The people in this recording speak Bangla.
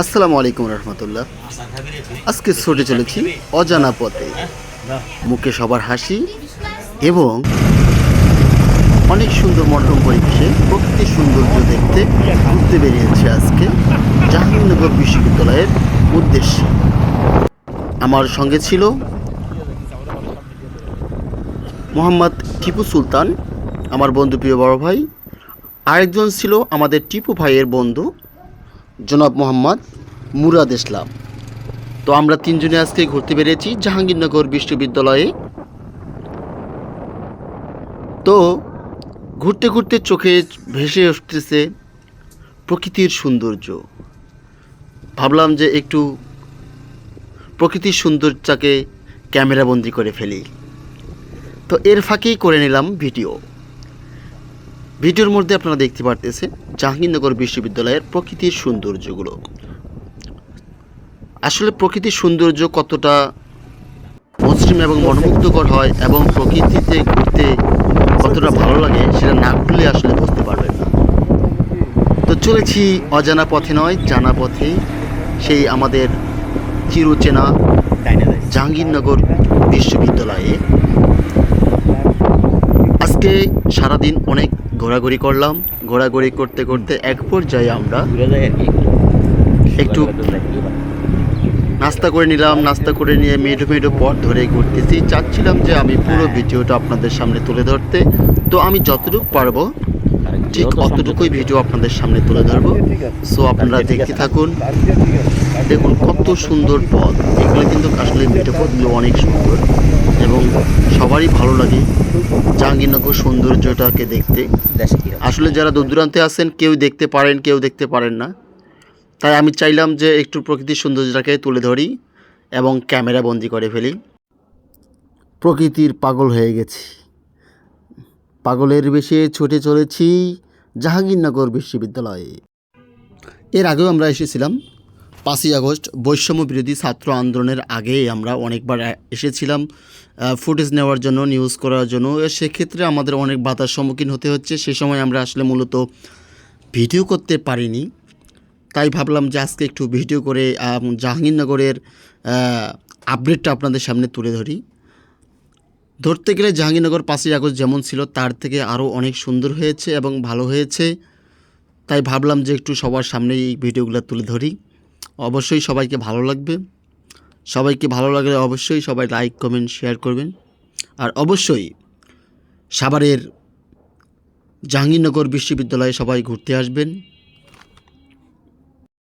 আসসালামু আলাইকুম রহমতুল্লাহ। আজকে ছুটে চলেছি অজানা পথে। মুখে সবার হাসি এবং অনেক সুন্দর মনোরম পরিবেশে প্রকৃতির সৌন্দর্য দেখতে ঘুরতে বেরিয়েছে আজকে জাহাঙ্গীরনগর বিশ্ববিদ্যালয়ের উদ্দেশ্যে। আমার সঙ্গে ছিল মোহাম্মদ টিপু সুলতান, আমার বন্ধু প্রিয় বড় ভাই। আরেকজন ছিল আমাদের টিপু ভাইয়ের বন্ধু জনাব মোহাম্মদ মুরাদ ইসলাম। তো আমরা তিনজনে আজকে ঘুরতে বেরিয়েছি জাহাঙ্গীরনগর বিশ্ববিদ্যালয়ে। তো ঘুরতে ঘুরতে চোখে ভেসে উঠতেছে প্রকৃতির সৌন্দর্য। ভাবলাম যে একটু প্রকৃতির সৌন্দর্যটাকে ক্যামেরাবন্দি করে ফেলি। তো এর ফাঁকেই করে নিলাম ভিডিও। ভিডিওর মধ্যে আপনারা দেখতে পারতেছেন জাহাঙ্গীরনগর বিশ্ববিদ্যালয়ের প্রকৃতির সৌন্দর্যগুলো। আসলে প্রকৃতির সৌন্দর্য কতটা মসৃণ এবং মনোমুগ্ধকর হয় এবং প্রকৃতিতে ঘুরতে কতটা ভালো লাগে সেটা না ঘুরলে আসলে বুঝতে পারবেন না। তো চলেছি অজানা পথে নয়, জানা পথে সেই আমাদের চিরচেনা জাহাঙ্গীরনগর বিশ্ববিদ্যালয়ে। আজকে সারাদিন অনেক ঘোরাঘুরি করলাম। ঘোরাঘুরি করতে করতে এক পর্যায়ে আমরা একটু। নাস্তা করে নিলাম নাস্তা করে নিয়ে মেডো মেডো পথ ধরে ঘুরতেছি। চাচ্ছিলাম যে আমি পুরো ভিডিওটা আপনাদের সামনে তুলে ধরতে। তো আমি যতটুকু পারব ঠিক অতটুকুই ভিডিও আপনাদের সামনে তুলে ধরবো। সো আপনারা দেখতে থাকুন। দেখুন কত সুন্দর পথ। এগুলো কিন্তু আসলে মেঠো পথগুলো অনেক সুন্দর এবং সবারই ভালো লাগে জাহাঙ্গীরনগর সৌন্দর্যটাকে দেখতে। আসলে যারা দূর দূরান্তে আছেন কেউ দেখতে পারেন কেউ দেখতে পারেন না। তাই আমি চাইলাম যে একটু প্রকৃতির সৌন্দর্যটাকে তুলে ধরি এবং ক্যামেরা বন্দি করে ফেলি। প্রকৃতির পাগল হয়ে গেছি। পাগলের বেশে ছুটে চলেছি জাহাঙ্গীরনগর বিশ্ববিদ্যালয়ে। এর আগেও আমরা এসেছিলাম। পাঁচই আগস্ট, বৈষম্য বিরোধী ছাত্র আন্দোলনের আগে আমরা অনেকবার এসেছিলাম। ফুটেজ নেওয়ার জন্য, নিউজ করার জন্য। সেক্ষেত্রে আমাদের অনেক বাধার সম্মুখীন হতে হচ্ছে। সে সময় আমরা আসলে মূলত ভিডিও করতে পারিনি। তাই ভাবলাম যে আজকে একটু ভিডিও করে জাহাঙ্গীরনগরের আপডেটটা আপনাদের সামনে তুলে ধরি। ধরতে গেলে জাহাঙ্গীরনগর পাঁচই আগস্ট যেমন ছিল, তার থেকে আরও অনেক সুন্দর হয়েছে এবং ভালো হয়েছে। তাই ভাবলাম যে একটু সবার সামনে এই ভিডিওগুলো তুলে ধরি। অবশ্যই সবাইকে ভালো লাগবে। সবাইকে ভালো লাগলে অবশ্যই সবাই লাইক কমেন্ট শেয়ার করবেন। আর অবশ্যই সাভারের জাহাঙ্গীরনগর বিশ্ববিদ্যালয়ে সবাই ঘুরতে আসবেন।